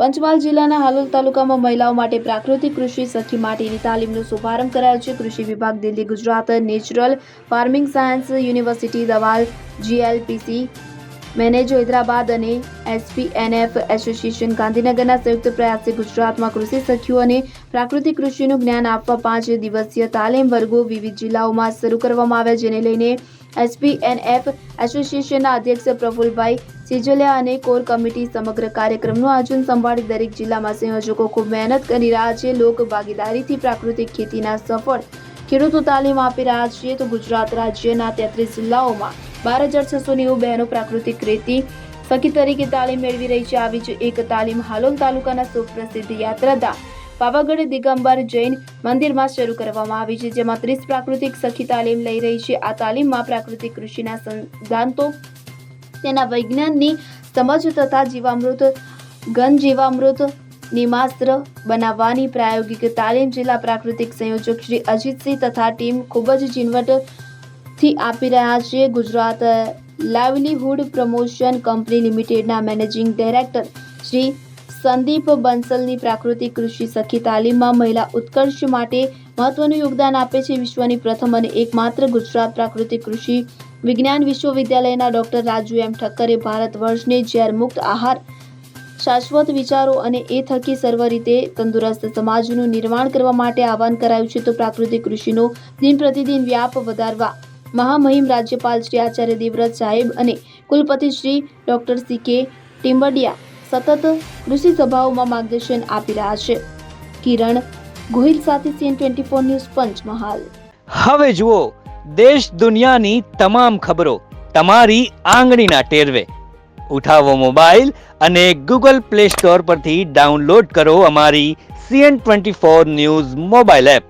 પંચમહાલ જિલ્લાના હાલોલ તાલુકામાં મહિલાઓ માટે પ્રાકૃતિક કૃષિ સખી માટેની તાલીમનો શુભારંભ કરાયો છે. કૃષિ વિભાગ, Delhi Gujarat, natural farming science university, દવાલ, GLPC મેનેજો હૈદરાબાદ અને એસપીએનએફ એસોસિએશન ગાંધીનગરના સંયુક્ત પ્રયાસે ગુજરાતમાં કૃષિ સખીઓ અને પ્રાકૃતિક કૃષિનું જ્ઞાન આપવા પાંચ દિવસીય તાલીમ વર્ગો વિવિધ જિલ્લાઓમાં શરૂ કરવામાં આવ્યા જેને લઈને એસપીએનએફ એસોસિએશનના અધ્યક્ષ પ્રફુલભાઈ સિજલિયા અને કોર કમિટી સમગ્ર કાર્યક્રમનું આયોજન સંભાળી દરેક જિલ્લામાં સંયોજકો ખૂબ મહેનત કરી રહ્યા છે. લોક ભાગીદારીથી પ્રાકૃતિક ખેતીના સફળ ખેડૂતો તાલીમ આપી રહ્યા છે તો ગુજરાત રાજ્યના તેત્રીસ જિલ્લાઓમાં બાર હજાર છસો નેવું બહેનો પ્રાકૃતિક રેતી સખી તરીકે તાલીમ મેળવી રહી છે. આવી જ એક તાલીમ હાલોલ તાલુકાના સુપ્રસિદ્ધ યાત્રાધામ પાવાગઢ દિગંબર જૈન મંદિરમાં શરૂ કરવામાં આવી છે, જેમાં ત્રીસ પ્રાકૃતિક સખી તાલીમ લઈ રહી છે. આ તાલીમમાં પ્રાકૃતિક કૃષિના સિદ્ધાંતો, તેના વૈજ્ઞાનની સમજ તથા જીવામૃત, ઘન જીવામૃત, નિમાસ્ત્ર બનાવવાની પ્રાયોગિક તાલીમ જિલ્લા પ્રાકૃતિક સંયોજક શ્રી અજીતસિંહ તથા ટીમ ખૂબ જ ઝીણવટથી આપી રહ્યા છે ગુજરાત લાઇવલીહુડ પ્રમોશન કંપની લિમિટેડના મેનેજિંગ ડાયરેક્ટર શ્રી સંદીપ બંસલની પ્રાકૃતિક કૃષિ સખી તાલીમમાં મહિલા ઉત્કર્ષ માટે મહત્વનું યોગદાન આપે છે. વિશ્વની પ્રથમ અને એકમાત્ર ગુજરાત પ્રાકૃતિક કૃષિ વિજ્ઞાન વિશ્વવિદ્યાલયના ડોક્ટર રાજુ એમ ઠક્કરે ભારત વર્ષને ઝેર મુક્ત આહાર, શાશ્વત વિચારો અને એ થકી સર્વ રીતે તંદુરસ્ત સમાજનું નિર્માણ કરવા માટે આહવાન કરાયું છે. તો પ્રાકૃતિક કૃષિનો દિન પ્રતિદિન વ્યાપ વધારવા મહામહિમ રાજ્યપાલ શ્રી આચાર્ય દેવવ્રત સાહેબ અને કુલપતિ શ્રી ડોક્ટર સી કે ટીમ્બડિયા સતત કૃષિ સભાઓમાં માર્ગદર્શન આપી રહ્યા છે. કિરણ ગોહિલ સાથે CN twenty four news Panchmahal. હવે જુઓ, દેશ દુનિયાની તમામ ખબરો તમારી આંગળીના ટેરવે. ઉઠાવો મોબાઈલ અને ગૂગલ પ્લે સ્ટોર પરથી ડાઉનલોડ કરો અમારી CN twenty four news mobile app.